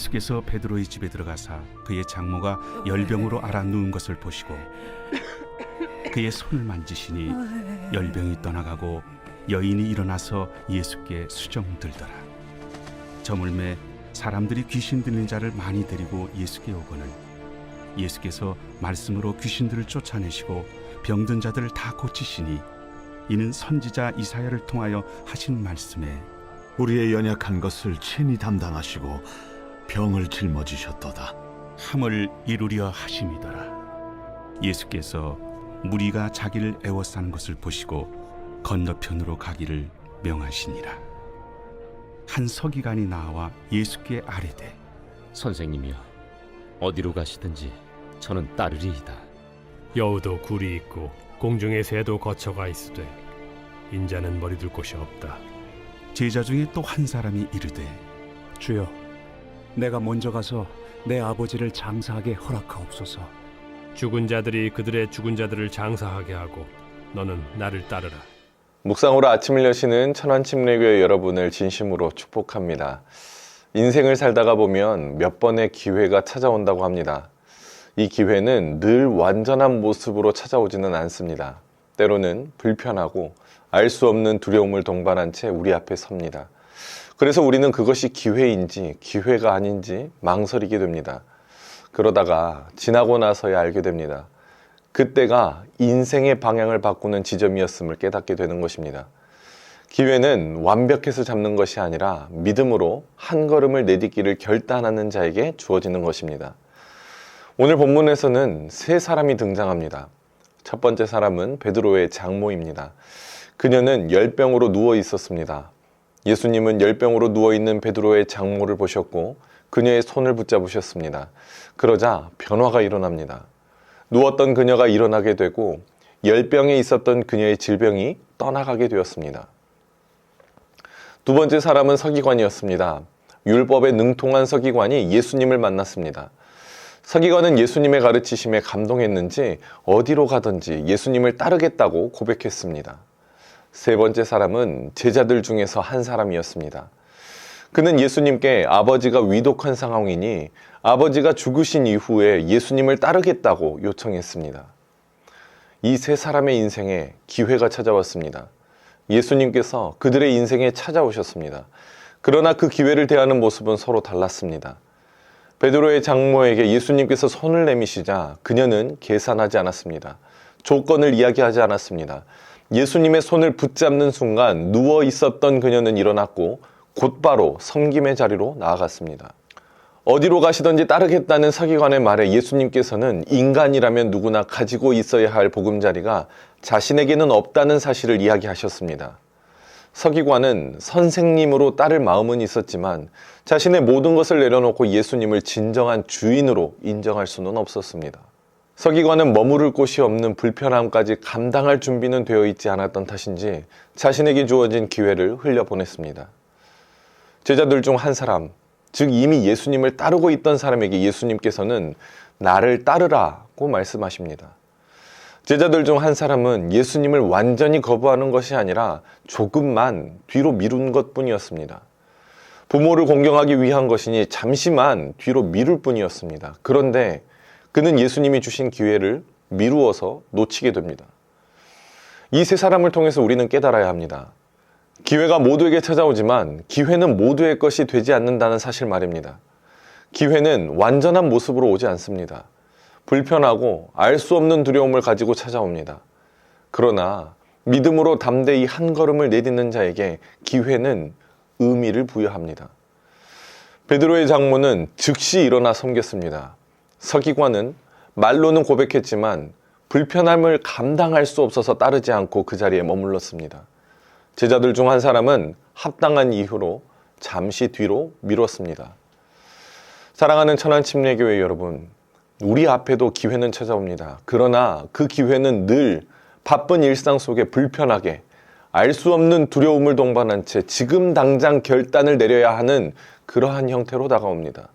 예수께서 베드로의 집에 들어가사 그의 장모가 열병으로 앓아 누운 것을 보시고 그의 손을 만지시니 열병이 떠나가고 여인이 일어나서 예수께 수정 들더라. 저물매 사람들이 귀신 들린 자를 많이 데리고 예수께 오거늘 예수께서 말씀으로 귀신들을 쫓아내시고 병든 자들을 다 고치시니 이는 선지자 이사야를 통하여 하신 말씀에 우리의 연약한 것을 친히 담당하시고 병을 짊어지셨도다. 함을 이루려 하심이더라. 예수께서 무리가 자기를 애워싸는 것을 보시고 건너편으로 가기를 명하시니라. 한 서기관이 나와 예수께 아뢰되 선생님이여 어디로 가시든지 저는 따르리이다. 여우도 굴이 있고 공중의 새도 거처가 있으되 인자는 머리둘 곳이 없다. 제자 중에 또 한 사람이 이르되 주여, 내가 먼저 가서 내 아버지를 장사하게 허락하옵소서. 죽은 자들이 그들의 죽은 자들을 장사하게 하고 너는 나를 따르라. 묵상으로 아침을 여시는 천안침례교회 여러분을 진심으로 축복합니다. 인생을 살다가 보면 몇 번의 기회가 찾아온다고 합니다. 이 기회는 늘 완전한 모습으로 찾아오지는 않습니다. 때로는 불편하고 알 수 없는 두려움을 동반한 채 우리 앞에 섭니다. 그래서 우리는 그것이 기회인지 기회가 아닌지 망설이게 됩니다. 그러다가 지나고 나서야 알게 됩니다. 그때가 인생의 방향을 바꾸는 지점이었음을 깨닫게 되는 것입니다. 기회는 완벽해서 잡는 것이 아니라 믿음으로 한 걸음을 내딛기를 결단하는 자에게 주어지는 것입니다. 오늘 본문에서는 세 사람이 등장합니다. 첫 번째 사람은 베드로의 장모입니다. 그녀는 열병으로 누워 있었습니다. 예수님은 열병으로 누워 있는 베드로의 장모를 보셨고 그녀의 손을 붙잡으셨습니다. 그러자 변화가 일어납니다. 누웠던 그녀가 일어나게 되고 열병에 있었던 그녀의 질병이 떠나가게 되었습니다. 두 번째 사람은 서기관이었습니다. 율법에 능통한 서기관이 예수님을 만났습니다. 서기관은 예수님의 가르치심에 감동했는지 어디로 가든지 예수님을 따르겠다고 고백했습니다. 세 번째 사람은 제자들 중에서 한 사람이었습니다. 그는 예수님께 아버지가 위독한 상황이니 아버지가 죽으신 이후에 예수님을 따르겠다고 요청했습니다. 이 세 사람의 인생에 기회가 찾아왔습니다. 예수님께서 그들의 인생에 찾아오셨습니다. 그러나 그 기회를 대하는 모습은 서로 달랐습니다. 베드로의 장모에게 예수님께서 손을 내미시자 그녀는 계산하지 않았습니다. 조건을 이야기하지 않았습니다. 예수님의 손을 붙잡는 순간 누워 있었던 그녀는 일어났고 곧바로 섬김의 자리로 나아갔습니다. 어디로 가시든지 따르겠다는 서기관의 말에 예수님께서는 인간이라면 누구나 가지고 있어야 할 보금자리가 자신에게는 없다는 사실을 이야기하셨습니다. 서기관은 선생님으로 따를 마음은 있었지만 자신의 모든 것을 내려놓고 예수님을 진정한 주인으로 인정할 수는 없었습니다. 서기관은 머무를 곳이 없는 불편함까지 감당할 준비는 되어 있지 않았던 탓인지 자신에게 주어진 기회를 흘려보냈습니다. 제자들 중 한 사람, 즉 이미 예수님을 따르고 있던 사람에게 예수님께서는 나를 따르라고 말씀하십니다. 제자들 중 한 사람은 예수님을 완전히 거부하는 것이 아니라 조금만 뒤로 미룬 것 뿐이었습니다. 부모를 공경하기 위한 것이니 잠시만 뒤로 미룰 뿐이었습니다. 그런데 그는 예수님이 주신 기회를 미루어서 놓치게 됩니다. 이 세 사람을 통해서 우리는 깨달아야 합니다. 기회가 모두에게 찾아오지만 기회는 모두의 것이 되지 않는다는 사실 말입니다. 기회는 완전한 모습으로 오지 않습니다. 불편하고 알 수 없는 두려움을 가지고 찾아옵니다. 그러나 믿음으로 담대히 한 걸음을 내딛는 자에게 기회는 의미를 부여합니다. 베드로의 장모는 즉시 일어나 섬겼습니다. 서기관은 말로는 고백했지만 불편함을 감당할 수 없어서 따르지 않고 그 자리에 머물렀습니다. 제자들 중 한 사람은 합당한 이유로 잠시 뒤로 미뤘습니다. 사랑하는 천안 침례교회 여러분, 우리 앞에도 기회는 찾아옵니다. 그러나 그 기회는 늘 바쁜 일상 속에 불편하게 알 수 없는 두려움을 동반한 채 지금 당장 결단을 내려야 하는 그러한 형태로 다가옵니다.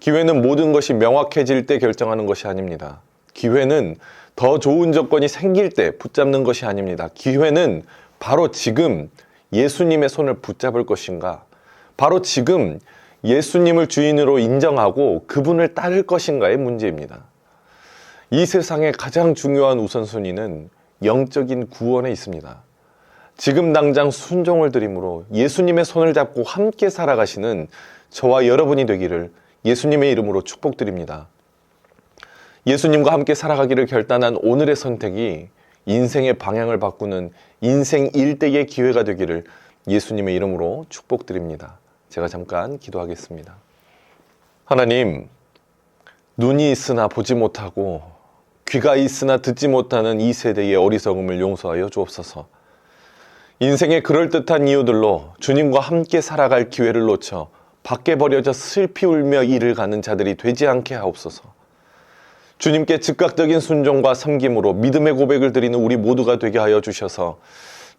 기회는 모든 것이 명확해질 때 결정하는 것이 아닙니다. 기회는 더 좋은 조건이 생길 때 붙잡는 것이 아닙니다. 기회는 바로 지금 예수님의 손을 붙잡을 것인가? 바로 지금 예수님을 주인으로 인정하고 그분을 따를 것인가의 문제입니다. 이 세상의 가장 중요한 우선순위는 영적인 구원에 있습니다. 지금 당장 순종을 드림으로 예수님의 손을 잡고 함께 살아가시는 저와 여러분이 되기를 예수님의 이름으로 축복드립니다. 예수님과 함께 살아가기를 결단한 오늘의 선택이 인생의 방향을 바꾸는 인생 일대의 기회가 되기를 예수님의 이름으로 축복드립니다. 제가 잠깐 기도하겠습니다. 하나님, 눈이 있으나 보지 못하고 귀가 있으나 듣지 못하는 이 세대의 어리석음을 용서하여 주옵소서. 인생의 그럴듯한 이유들로 주님과 함께 살아갈 기회를 놓쳐 밖에 버려져 슬피 울며 일을 가는 자들이 되지 않게 하옵소서. 주님께 즉각적인 순종과 섬김으로 믿음의 고백을 드리는 우리 모두가 되게 하여 주셔서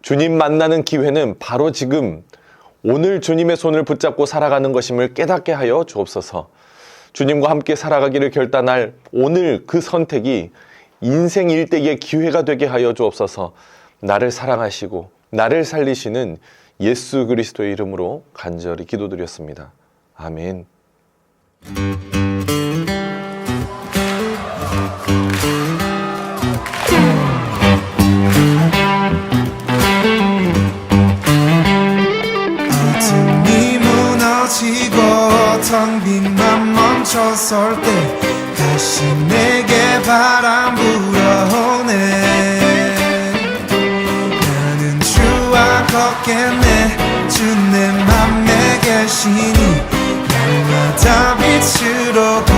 주님 만나는 기회는 바로 지금 오늘 주님의 손을 붙잡고 살아가는 것임을 깨닫게 하여 주옵소서. 주님과 함께 살아가기를 결단할 오늘 그 선택이 인생 일대의 기회가 되게 하여 주옵소서. 나를 사랑하시고 나를 살리시는 예수 그리스도의 이름으로 간절히 기도드렸습니다. 아멘. 멈춰설 때 다시 내 다 빛으로